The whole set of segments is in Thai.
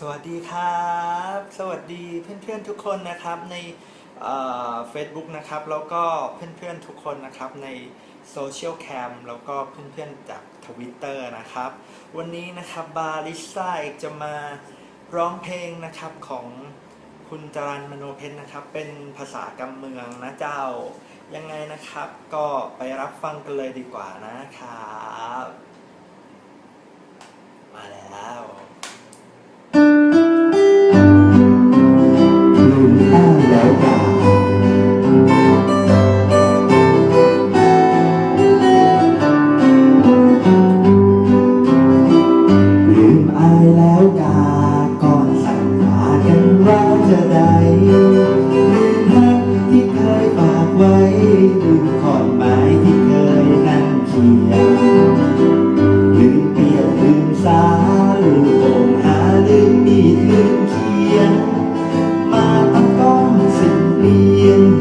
สวัสดีครับ สวัสดีเพื่อนๆทุกคนนะครับในเฟซบุ๊กนะครับแล้วก็เพื่อนๆทุกคนนะครับในโซเชียลแคมแล้วก็เพื่อนๆจากทวิตเตอร์นะครับ วันนี้นะครับบาริซ่าเอกจะมาร้องเพลงนะครับของคุณจรันมโนเพชรนะครับ เป็นภาษากำเมืองนะเจ้า ยังไงนะครับ ก็ไปรับฟังกันเลยดีกว่านะครับ มาแล้ว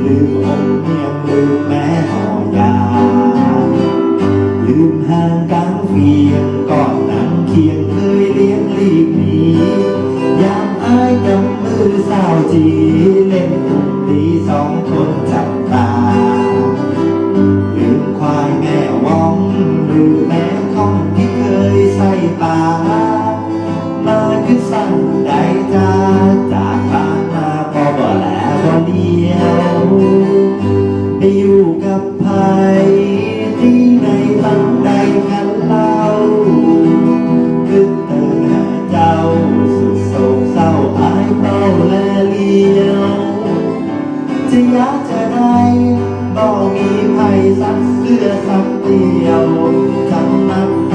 ลืมองเมียงลืมแม่หอยา ลืมห่างกังเฟียงก่อนหนังเคียงเคยเลี้ยงลีกหนียามอายกำมือสาวจีเล่นตุ้มตีสองคนจับตา ลืมควายแม่วองลืมแม่ของที่เคยใส่ปามาคือสั่นได้จ้า จะอยากจะได้บ่มีไผสักเสื้อสักเดียวจำนับนับ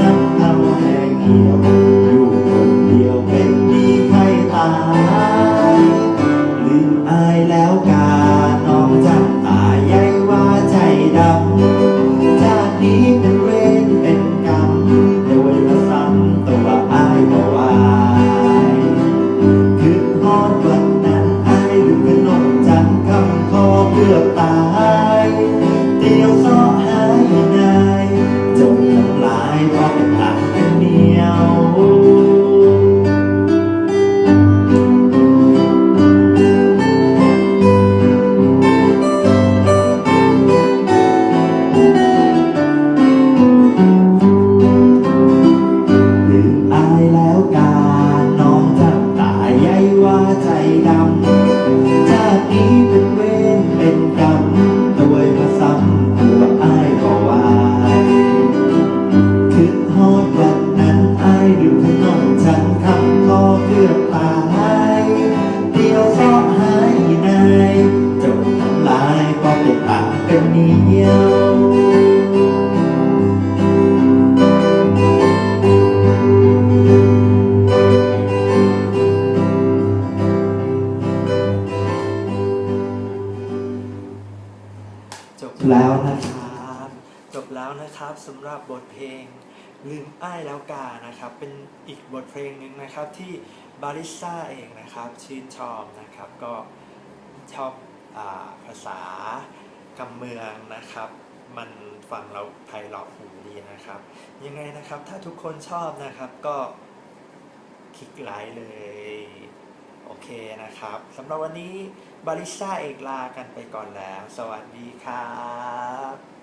แล้วนะครับจบแล้วนะครับสำหรับบทเพลงลืมอ้ายแล้วกานะครับ เป็นอีกบทเพลงหนึ่งนะครับที่บาริซ่าเองนะครับชื่นชอบนะครับก็ชอบอภาษากำเมืองนะครับ มันฟังเราไพเราะหูดีนะครับ ยังไงนะครับถ้าทุกคนชอบนะครับก็คลิกไลค์เลย โอเคนะครับสำหรับวันนี้บาริซ่าเอกลากันไปก่อนแล้ว สวัสดีครับ